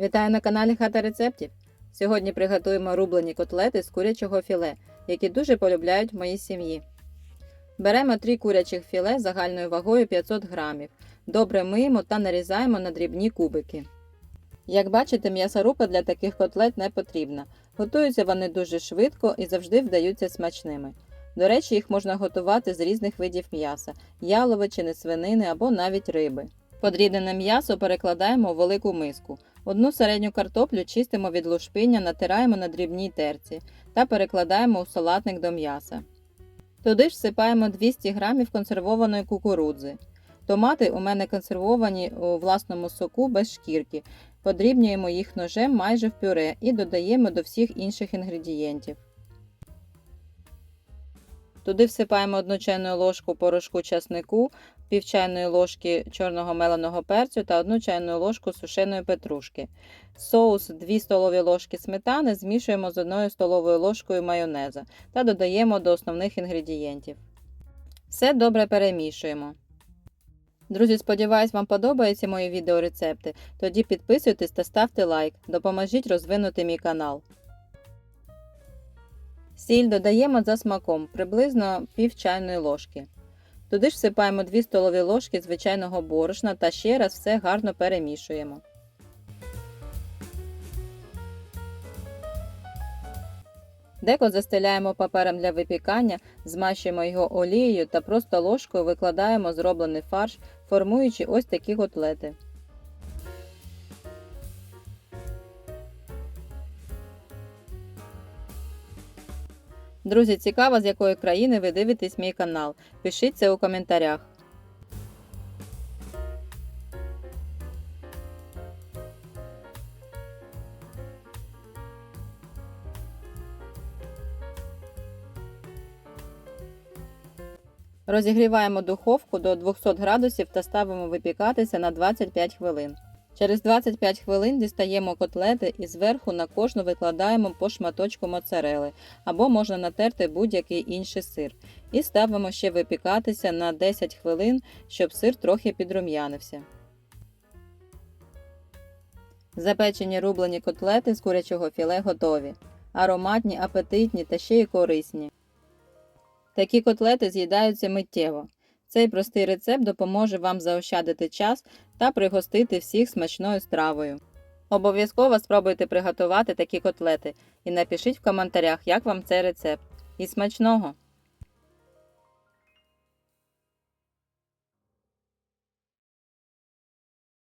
Вітаю на каналі Хата рецептів. Сьогодні приготуємо рублені котлети з курячого філе, які дуже полюбляють в моїй сім'ї. Беремо 3 курячих філе загальною вагою 500 грамів. Добре миємо та нарізаємо на дрібні кубики. Як бачите, м'ясорубка для таких котлет не потрібна. Готуються вони дуже швидко і завжди вдаються смачними. До речі, їх можна готувати з різних видів м'яса яловичини, свинини або навіть риби. Подрібнене м'ясо перекладаємо у велику миску. Одну середню картоплю чистимо від лушпиння, натираємо на дрібній терці та перекладаємо у салатник до м'яса. Туди ж всипаємо 200 г консервованої кукурудзи. Томати у мене консервовані у власному соку без шкірки. Подрібнюємо їх ножем майже в пюре і додаємо до всіх інших інгредієнтів. Туди всипаємо 1 чайну ложку порошку часнику, пів чайної ложки чорного меленого перцю та 1 чайну ложку сушеної петрушки. Соус 2 столові ложки сметани змішуємо з 1 столовою ложкою майонеза та додаємо до основних інгредієнтів. Все добре перемішуємо. Друзі, сподіваюсь, вам подобаються мої відеорецепти. Тоді підписуйтесь та ставте лайк. Допоможіть розвинути мій канал. Сіль додаємо за смаком приблизно пів чайної ложки. Туди ж всипаємо 2 столові ложки звичайного борошна та ще раз все гарно перемішуємо. Деко застеляємо папером для випікання, змащуємо його олією та просто ложкою викладаємо зроблений фарш, формуючи ось такі котлети. Друзі, цікаво, з якої країни ви дивитесь мій канал. Пишіть це у коментарях. Розігріваємо духовку до 200 градусів та ставимо випікатися на 25 хвилин. Через 25 хвилин дістаємо котлети і зверху на кожну викладаємо по шматочку моцарели або можна натерти будь-який інший сир. І ставимо ще випікатися на 10 хвилин, щоб сир трохи підрум'янився. Запечені рублені котлети з курячого філе готові. Ароматні, апетитні та ще й корисні. Такі котлети з'їдаються миттєво. Цей простий рецепт допоможе вам заощадити час та пригостити всіх смачною стравою. Обов'язково спробуйте приготувати такі котлети і напишіть в коментарях, як вам цей рецепт. І смачного!